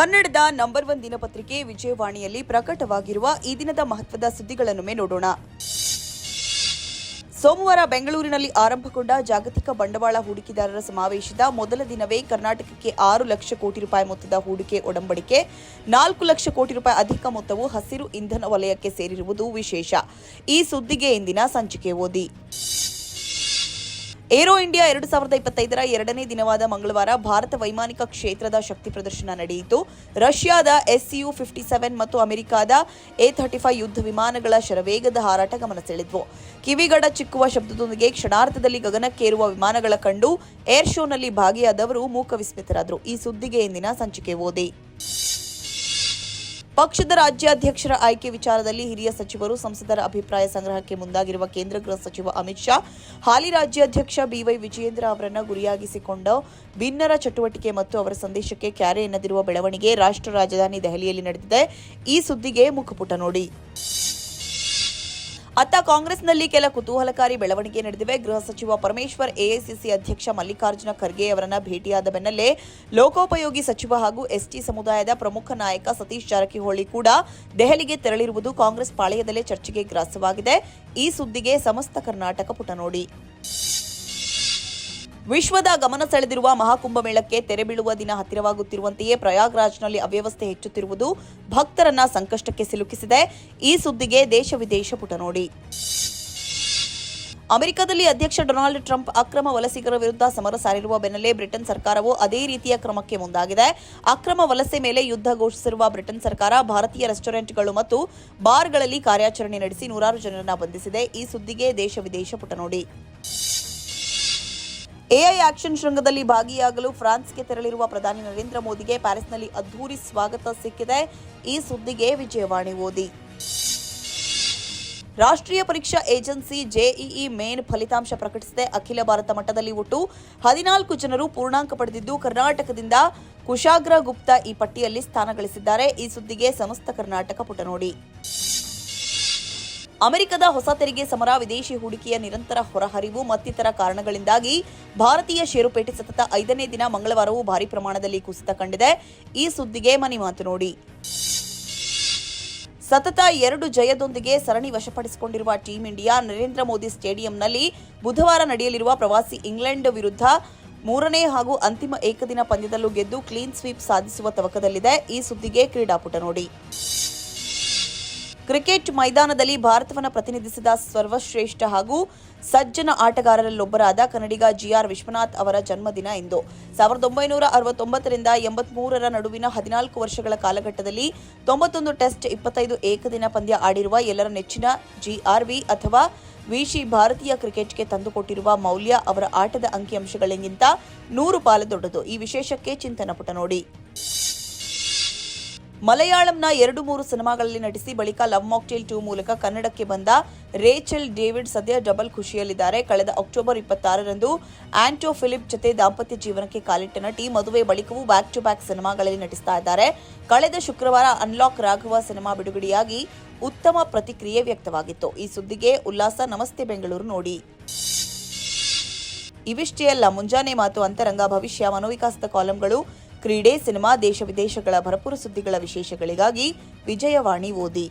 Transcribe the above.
ಕನ್ನಡದ number one ದಿನಪತ್ರಿಕೆ ವಿಜಯವಾಣಿಯಲ್ಲಿ ಪ್ರಕಟವಾಗಿರುವ ಈ ದಿನದ ಮಹತ್ವದ ಸುದ್ದಿಗಳನ್ನೊಮ್ಮೆ ನೋಡೋಣ. ಸೋಮವಾರ ಬೆಂಗಳೂರಿನಲ್ಲಿ ಆರಂಭಗೊಂಡ ಜಾಗತಿಕ ಬಂಡವಾಳ ಹೂಡಿಕೆದಾರರ ಸಮಾವೇಶದ ಮೊದಲ ದಿನವೇ ಕರ್ನಾಟಕಕ್ಕೆ ಆರು ಲಕ್ಷ ಕೋಟಿ ರೂಪಾಯಿ ಮೊತ್ತದ ಹೂಡಿಕೆ ಒಡಂಬಡಿಕೆ, ನಾಲ್ಕು ಲಕ್ಷ ಕೋಟಿ ರೂಪಾಯಿ ಅಧಿಕ ಮೊತ್ತವು ಹಸಿರು ಇಂಧನ ವಲಯಕ್ಕೆ ಸೇರಿರುವುದು ವಿಶೇಷ. ಈ ಸುದ್ದಿಗೆ ಇಂದಿನ ಸಂಚಿಕೆ ಓದಿ. ಏರೋ ಇಂಡಿಯಾ ಎರಡು ಸಾವಿರದ ಇಪ್ಪತ್ತೈದರ ಎರಡನೇ ದಿನವಾದ ಮಂಗಳವಾರ ಭಾರತ ವೈಮಾನಿಕ ಕ್ಷೇತ್ರದ ಶಕ್ತಿ ಪ್ರದರ್ಶನ ನಡೆಯಿತು. ರಷ್ಯಾದ ಎಸ್ಸಿಯು ಫಿಫ್ಟಿ ಸೆವೆನ್ ಮತ್ತು ಅಮೆರಿಕಾದ ಎ ಥರ್ಟಿ ಫೈವ್ ಯುದ್ಧ ವಿಮಾನಗಳ ಶರವೇಗದ ಹಾರಾಟ ಗಮನ ಸೆಳೆದ್ವು ಕಿವಿಗಡ ಚಿಕ್ಕುವ ಶಬ್ದದೊಂದಿಗೆ ಕ್ಷಣಾರ್ಧದಲ್ಲಿ ಗಗನಕ್ಕೇರುವ ವಿಮಾನಗಳ ಕಂಡು ಏರ್ ಶೋನಲ್ಲಿ ಭಾಗಿಯಾದವರು ಮೂಕ ವಿಸ್ಮಿತರಾದರು. ಈ ಸುದ್ದಿಗೆ ಇಂದಿನ ಸಂಚಿಕೆ ಓದಿ. ಪಕ್ಷದ ರಾಜ್ಯಾಧ್ಯಕ್ಷರ ಆಯ್ಕೆ ವಿಚಾರದಲ್ಲಿ ಹಿರಿಯ ಸಚಿವರು ಸಂಸದರ ಅಭಿಪ್ರಾಯ ಸಂಗ್ರಹಕ್ಕೆ ಮುಂದಾಗಿರುವ ಕೇಂದ್ರ ಗೃಹ ಸಚಿವ ಅಮಿತ್ ಶಾ, ಹಾಲಿ ರಾಜ್ಯಾಧ್ಯಕ್ಷ ಬಿವೈ ವಿಜಯೇಂದ್ರ ಅವರನ್ನು ಗುರಿಯಾಗಿಸಿಕೊಂಡ ಭಿನ್ನರ ಚಟುವಟಿಕೆ ಮತ್ತು ಅವರ ಸಂದೇಶಕ್ಕೆ ಕ್ಯಾರೆ ಎನ್ನದಿರುವ ಬೆಳವಣಿಗೆ ರಾಷ್ಟ್ರ ರಾಜಧಾನಿ ದೆಹಲಿಯಲ್ಲಿ ನಡೆದಿದೆ. ಈ ಸುದ್ದಿಗೆ ಮುಖಪುಟ ನೋಡಿ. ಅತ್ತ ಕಾಂಗ್ರೆಸ್ನಲ್ಲಿ ಕೆಲ ಕುತೂಹಲಕಾರಿ ಬೆಳವಣಿಗೆ ನಡೆದಿವೆ. ಗೃಹ ಸಚಿವ ಪರಮೇಶ್ವರ್, ಎಐಸಿಸಿ ಅಧ್ಯಕ್ಷ ಮಲ್ಲಿಕಾರ್ಜುನ ಖರ್ಗೆ ಅವರನ್ನ ಭೇಟಿಯಾದ ಬೆನ್ನಲ್ಲೇ ಲೋಕೋಪಯೋಗಿ ಸಚಿವ ಹಾಗೂ ಎಸ್ಟಿ ಸಮುದಾಯದ ಪ್ರಮುಖ ನಾಯಕ ಸತೀಶ್ ಜಾರಕಿಹೊಳಿ ಕೂಡ ದೆಹಲಿಗೆ ತೆರಳಿರುವುದು ಕಾಂಗ್ರೆಸ್ ಪಾಳೆಯದಲ್ಲೇ ಚರ್ಚೆಗೆ ಗ್ರಾಸವಾಗಿದೆ. ಈ ಸುದ್ದಿಗೆ ಸಮಸ್ತ ಕರ್ನಾಟಕ ಪುಟ ನೋಡಿ. ವಿಶ್ವದ ಗಮನ ಸೆಳೆದಿರುವ ಮಹಾಕುಂಭಮೇಳಕ್ಕೆ ತೆರೆ ಬೀಳುವ ದಿನ ಹತ್ತಿರವಾಗುತ್ತಿರುವಂತೆಯೇ ಪ್ರಯಾಗ್ರಾಜ್ನಲ್ಲಿ ಅವ್ಯವಸ್ಥೆ ಹೆಚ್ಚುತ್ತಿರುವುದು ಭಕ್ತರನ್ನ ಸಂಕಷ್ಟಕ್ಕೆ ಸಿಲುಕಿಸಿದೆ. ಈ ಸುದ್ದಿಗೆ ದೇಶ ವಿದೇಶ ಪುಟ ನೋಡಿ. ಅಮೆರಿಕದಲ್ಲಿ ಅಧ್ಯಕ್ಷ ಡೊನಾಲ್ಡ್ ಟ್ರಂಪ್ ಅಕ್ರಮ ವಲಸಿಗರ ವಿರುದ್ಧ ಸಮರ ಸಾರಿರುವ ಬೆನ್ನಲ್ಲೇ ಬ್ರಿಟನ್ ಸರ್ಕಾರವು ಅದೇ ರೀತಿಯ ಕ್ರಮಕ್ಕೆ ಮುಂದಾಗಿದೆ. ಅಕ್ರಮ ವಲಸೆ ಮೇಲೆ ಯುದ್ಧ ಘೋಷಿಸಿರುವ ಬ್ರಿಟನ್ ಸರ್ಕಾರ ಭಾರತೀಯ ರೆಸ್ಟೋರೆಂಟ್ಗಳು ಮತ್ತು ಬಾರ್ಗಳಲ್ಲಿ ಕಾರ್ಯಾಚರಣೆ ನಡೆಸಿ ನೂರಾರು ಜನರನ್ನು ಬಂಧಿಸಿದೆ. ಈ ಸುದ್ದಿಗೆ ದೇಶ ವಿದೇಶ ಪುಟ ನೋಡಿ. ಎಐ ಆಕ್ಷನ್ ಶೃಂಗದಲ್ಲಿ ಭಾಗಿಯಾಗಲು ಫ್ರಾನ್ಸ್ಗೆ ತೆರಳಿರುವ ಪ್ರಧಾನಿ ನರೇಂದ್ರ ಮೋದಿಗೆ ಪ್ಯಾರಿಸ್ನಲ್ಲಿ ಅದ್ಧೂರಿ ಸ್ವಾಗತ ಸಿಕ್ಕಿದೆ. ಈ ಸುದ್ದಿಗೆ ವಿಜಯವಾಣಿ ಓದಿ. ರಾಷ್ಟ್ರೀಯ ಪರೀಕ್ಷಾ ಏಜೆನ್ಸಿ ಜೆಇಇ ಮೇನ್ ಫಲಿತಾಂಶ ಪ್ರಕಟಿಸಿದೆ. ಅಖಿಲ ಭಾರತ ಮಟ್ಟದಲ್ಲಿ ಒಟ್ಟು ಹದಿನಾಲ್ಕು ಜನರು ಪೂರ್ಣಾಂಕ ಪಡೆದಿದ್ದು, ಕರ್ನಾಟಕದಿಂದ ಕುಶಾಗ್ರ ಗುಪ್ತಾ ಈ ಪಟ್ಟಿಯಲ್ಲಿ ಸ್ಥಾನ ಗಳಿಸಿದ್ದಾರೆ. ಈ ಸುದ್ದಿಗೆ ಸಮಸ್ತ ಕರ್ನಾಟಕ ಪುಟ ನೋಡಿ ಅಮೆರಿಕದ ಹೊಸ ತೆರಿಗೆ ಸಮರ, ವಿದೇಶಿ ಹೂಡಿಕೆಯ ನಿರಂತರ ಹೊರಹರಿವು ಮತ್ತಿತರ ಕಾರಣಗಳಿಂದಾಗಿ ಭಾರತೀಯ ಷೇರುಪೇಟೆ ಸತತ ಐದನೇ ದಿನ ಮಂಗಳವಾರವೂ ಭಾರಿ ಪ್ರಮಾಣದಲ್ಲಿ ಕುಸಿತ ಕಂಡಿದೆ. ಈ ಸುದ್ದಿಗೆ ಮನಿ ಮಾತು ನೋಡಿ. ಸತತ ಎರಡು ಜಯದೊಂದಿಗೆ ಸರಣಿ ವಶಪಡಿಸಿಕೊಂಡಿರುವ ಟೀಂ ಇಂಡಿಯಾ, ನರೇಂದ್ರ ಮೋದಿ ಸ್ಟೇಡಿಯಂನಲ್ಲಿ ಬುಧವಾರ ನಡೆಯಲಿರುವ ಪ್ರವಾಸಿ ಇಂಗ್ಲೆಂಡ್ ವಿರುದ್ಧ ಮೂರನೇ ಹಾಗೂ ಅಂತಿಮ ಏಕದಿನ ಪಂದ್ಯದಲ್ಲೂ ಗೆದ್ದು ಕ್ಲೀನ್ ಸ್ವೀಪ್ ಸಾಧಿಸುವ ತವಕದಲ್ಲಿದೆ. ಈ ಸುದ್ದಿಗೆ ಕ್ರೀಡಾಪುಟ ನೋಡಿ. ಕ್ರಿಕೆಟ್ ಮೈದಾನದಲ್ಲಿ ಭಾರತವನ್ನು ಪ್ರತಿನಿಧಿಸಿದ ಸರ್ವಶ್ರೇಷ್ಠ ಹಾಗೂ ಸಜ್ಜನ ಆಟಗಾರರಲ್ಲೊಬ್ಬರಾದ ಕನ್ನಡಿಗ ಜಿಆರ್ ವಿಶ್ವನಾಥ್ ಅವರ ಜನ್ಮದಿನ ಇಂದು. ಸಾವಿರದ ಒಂಬೈನೂರ ಅರವತ್ತೊಂಬತ್ತರಿಂದ ಎಂಬತ್ಮೂರರ ನಡುವಿನ ಹದಿನಾಲ್ಕು ವರ್ಷಗಳ ಕಾಲಘಟ್ಟದಲ್ಲಿ ತೊಂಬತ್ತೊಂದು ಟೆಸ್ಟ್ ಇಪ್ಪತ್ತೈದು ಏಕದಿನ ಪಂದ್ಯ ಆಡಿರುವ ಎಲ್ಲರ ನೆಚ್ಚಿನ ಜಿಆರ್ವಿ ಅಥವಾ ವಿಶಿ ಭಾರತೀಯ ಕ್ರಿಕೆಟ್ಗೆ ತಂದುಕೊಟ್ಟಿರುವ ಮೌಲ್ಯ ಅವರ ಆಟದ ಅಂಕಿಅಂಶಗಳಿಗಿಂತ ನೂರು ಪಾಲು ದೊಡ್ಡದು. ಈ ವಿಶೇಷಕ್ಕೆ ಚಿಂತನ ಪುಟ ನೋಡಿ. ಮಲಯಾಳಂನ ಎರಡು ಮೂರು ಸಿನಿಮಾಗಳಲ್ಲಿ ನಟಿಸಿ ಬಳಿಕ ಲವ್ ಮಾಕ್ಟೇಲ್ ಟೂ ಮೂಲಕ ಕನ್ನಡಕ್ಕೆ ಬಂದ ರೇಚಲ್ ಡೇವಿಡ್ ಸದ್ಯ ಡಬಲ್ ಖುಷಿಯಲ್ಲಿದ್ದಾರೆ. ಕಳೆದ ಅಕ್ಟೋಬರ್ ಇಪ್ಪತ್ತಾರರಂದು ಆಂಟೋ ಫಿಲಿಪ್ ಜೊತೆ ದಾಂಪತ್ಯ ಜೀವನಕ್ಕೆ ಕಾಲಿಟ್ಟ ನಟಿ ಮದುವೆ ಬಳಿಕವೂ ಬ್ಯಾಕ್ ಟು ಬ್ಯಾಕ್ ಸಿನಿಮಾಗಳಲ್ಲಿ ನಟಿಸ್ತಾ ಇದ್ದಾರೆ. ಕಳೆದ ಶುಕ್ರವಾರ ಅನ್ಲಾಕ್ ರಾಘವ ಸಿನಿಮಾ ಬಿಡುಗಡೆಯಾಗಿ ಉತ್ತಮ ಪ್ರತಿಕ್ರಿಯೆ ವ್ಯಕ್ತವಾಗಿತ್ತು. ಈ ಸುದ್ದಿಗೆ ಉಲ್ಲಾಸ, ನಮಸ್ತೆ ಬೆಂಗಳೂರು ನೋಡಿ. ಇವಿಷ್ಟೇ ಅಲ್ಲ, ಮುಂಜಾನೆ ಮಾತು, ಅಂತರಂಗ, ಭವಿಷ್ಯ, ಮನೋವಿಕಾಸದ ಕಾಲಂಗಳು ಕ್ರೀಡೆ ಸಿನಿಮಾ ದೇಶ ವಿದೇಶಗಳ ಭರಪೂರ ಸುದ್ದಿಗಳ ವಿಶೇಷಗಳಿಗಾಗಿ ವಿಜಯವಾಣಿ ಓದಿ.